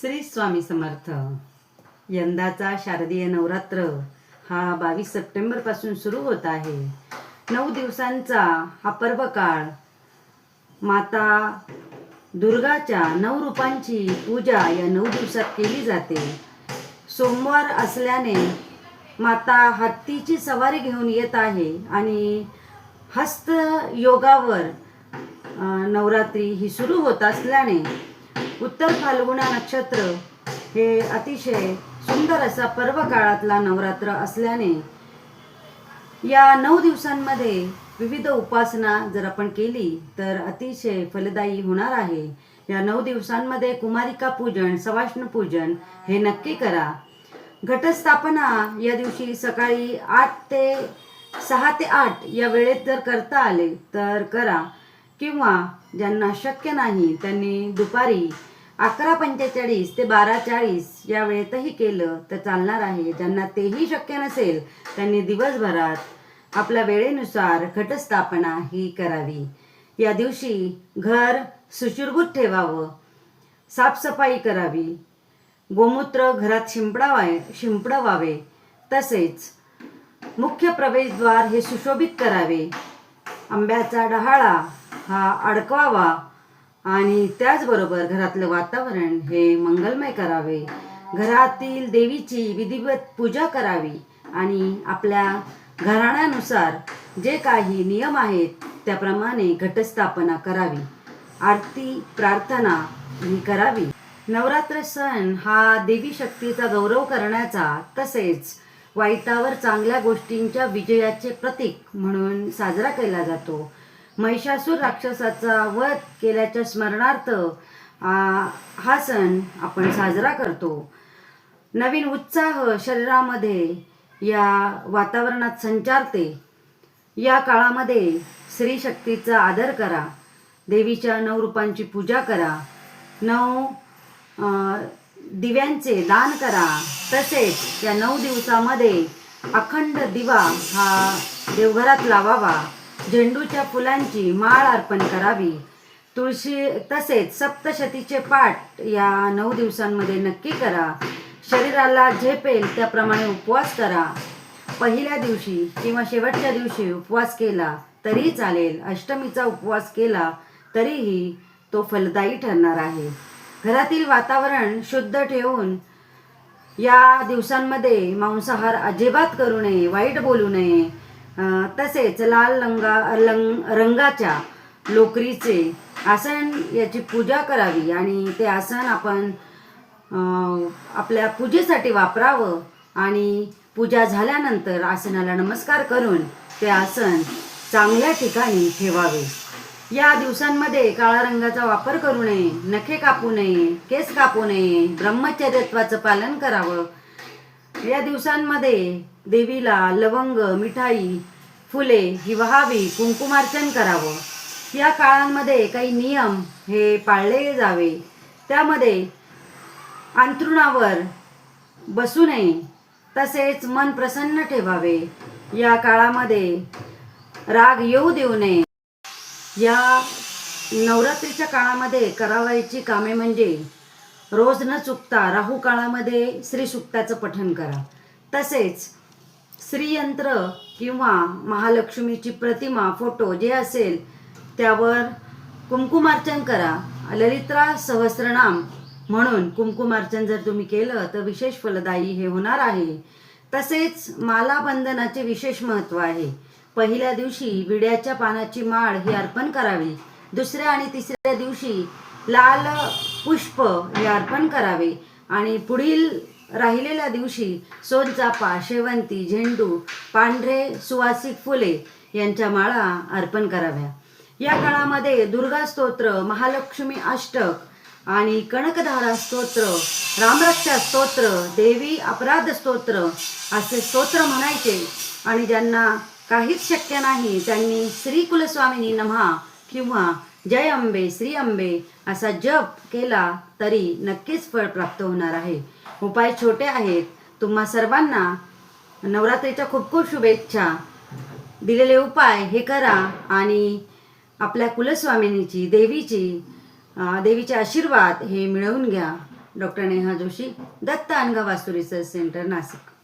श्री स्वामी समर्थ. यंदाचा शारदीय नवरात्र हा बावीस सप्टेंबरपासून सुरू होत आहे. नऊ दिवसांचा हा पर्व काळ माता दुर्गाच्या नऊ रूपांची पूजा या नऊ दिवसात केली जाते. सोमवार असल्याने माता हत्तीची सवारी घेऊन येत आहे आणि हस्त योगावर नवरात्री ही सुरू होत असल्याने उत्तर फाल्गुना नक्षत्र हे अतिशय सुंदर असा पर्व काळातला नवरात्र असल्याने या नऊ दिवसांमध्ये विविध उपासना जर आपण केली तर अतिशय फलदायी होणार आहे. या नऊ दिवसांमध्ये कुमारिका पूजन सवाष्ण पूजन हे नक्की करा. घटस्थापना या दिवशी सकाळी आठ ते सहा ते आठ या वेळेत जर करता आले तर करा. किंवा ज्यांना शक्य नाही त्यांनी दुपारी अकरा पंचेचाळीस ते बारा चाळीस या वेळेतही केलं तर चालणार आहे. ज्यांना तेही शक्य नसेल त्यांनी दिवसभरात आपल्या वेळेनुसार घटस्थापना ही करावी. या दिवशी घर सुशुरभूत ठेवावं साफसफाई करावी गोमूत्र घरात शिंपडावाय शिंपडवावे तसेच मुख्य प्रवेशद्वार हे सुशोभित करावे. आंब्याचा डहाळा हा अडकवावा आणि त्याचबरोबर घरातलं वातावरण हे मंगलमय करावे. घरातील देवीची विधिवत पूजा करावी आणि आपल्या घराण्यानुसार जे काही नियम आहेत त्याप्रमाणे घटस्थापना करावी. आरती प्रार्थना ही करावी. नवरात्र सण हा देवी शक्तीचा गौरव करण्याचा तसेच वाईटावर चांगल्या गोष्टींच्या विजयाचे प्रतीक म्हणून साजरा केला जातो. महिषासूर राक्षसाचा वध केल्याच्या स्मरणार्थ हा सण आपण साजरा करतो. नवीन उत्साह शरीरामध्ये या वातावरणात संचारते. या काळामध्ये स्त्री शक्तीचा आदर करा. देवीच्या नऊ रूपांची पूजा करा. नऊ दिव्यांचे दान करा. तसेच या नऊ दिवसामध्ये अखंड दिवा हा देवघरात लावावा. झेंडूच्या फुलांची माळ अर्पण करावी. तुळशी तसेच सप्तशतीचे पाठ या नऊ दिवसांमध्ये नक्की करा. शरीराला झेपेल त्याप्रमाणे उपवास करा. पहिल्या दिवशी किंवा शेवटच्या दिवशी उपवास केला तरी चालेल. अष्टमीचा उपवास केला तरीही तो फलदायी ठरणार आहे. घरातील वातावरण शुद्ध ठेवून या दिवसांमध्ये मांसाहार अजिबात करू नये वाईट बोलू नये. तसेच लाल रंगा लंग रंगाच्या लोकरीचे आसन याची पूजा करावी आणि ते आसन आपण आपल्या पूजेसाठी वापरावं आणि पूजा झाल्यानंतर आसनाला नमस्कार करून ते आसन चांगल्या ठिकाणी ठेवावे. या दिवसांमध्ये काळा रंगाचा वापर करू नये नखे कापू नये केस कापू नये ब्रह्मचर्यत्वाचं पालन करावं या दिवसांमध्ये देवीला लवंग मिठाई फुले ही वहावी कुंकुमार्चन करावं. या काळांमध्ये काही नियम हे पाळले जावे. त्यामध्ये अंथरुणावर बसू नये तसेच मन प्रसन्न ठेवावे. या काळामध्ये राग येऊ देऊ नये. या नवरात्रीच्या काळामध्ये करावायची कामे म्हणजे रोज न चुकता राहू काळामध्ये श्री सुक्ताचं पठण करा. तसेच श्रीयंत्र किंवा महालक्ष्मीची प्रतिमा फोटो जे असेल त्यावर कुंकुमार्चन करा. ललित्रा सहस्रनाम म्हणून कुंकुमार्चन जर तुम्ही केलं तर विशेष फलदायी हे होणार आहे. तसेच मालाबंधनाचे विशेष महत्त्व आहे. पहिल्या दिवशी विड्याच्या पानाची माळ ही अर्पण करावी. दुसऱ्या आणि तिसऱ्या दिवशी लाल पुष्प हे अर्पण करावे. आणि पुढील राहिलेल्या दिवशी सोनचाफा शेवंती झेंडू पांढरे सुवासिक फुले यांच्या माळा अर्पण कराव्या. या काळामध्ये दुर्गा स्तोत्र महालक्ष्मी अष्टक आणि कणकधारा स्तोत्र रामरक्षा स्तोत्र देवी अपराध स्तोत्र असे स्तोत्र म्हणायचे. आणि ज्यांना काहीच शक्य नाही त्यांनी श्री कुलस्वामिनी नमहा किंवा जय अंबे श्री अंबे असा जप केला तरी नक्कीच फळ प्राप्त होणार आहे. उपाय छोटे आहेत. तुम्हा सर्वांना नवरात्रीच्या खूप खूप शुभेच्छा. दिलेले उपाय हे करा आणि आपल्या कुलस्वामिनीची देवीची देवीचे आशीर्वाद हे मिळवून घ्या. डॉक्टर नेहा जोशी दत्त अनगा वास्तू रिसर्च सेंटर नाशिक.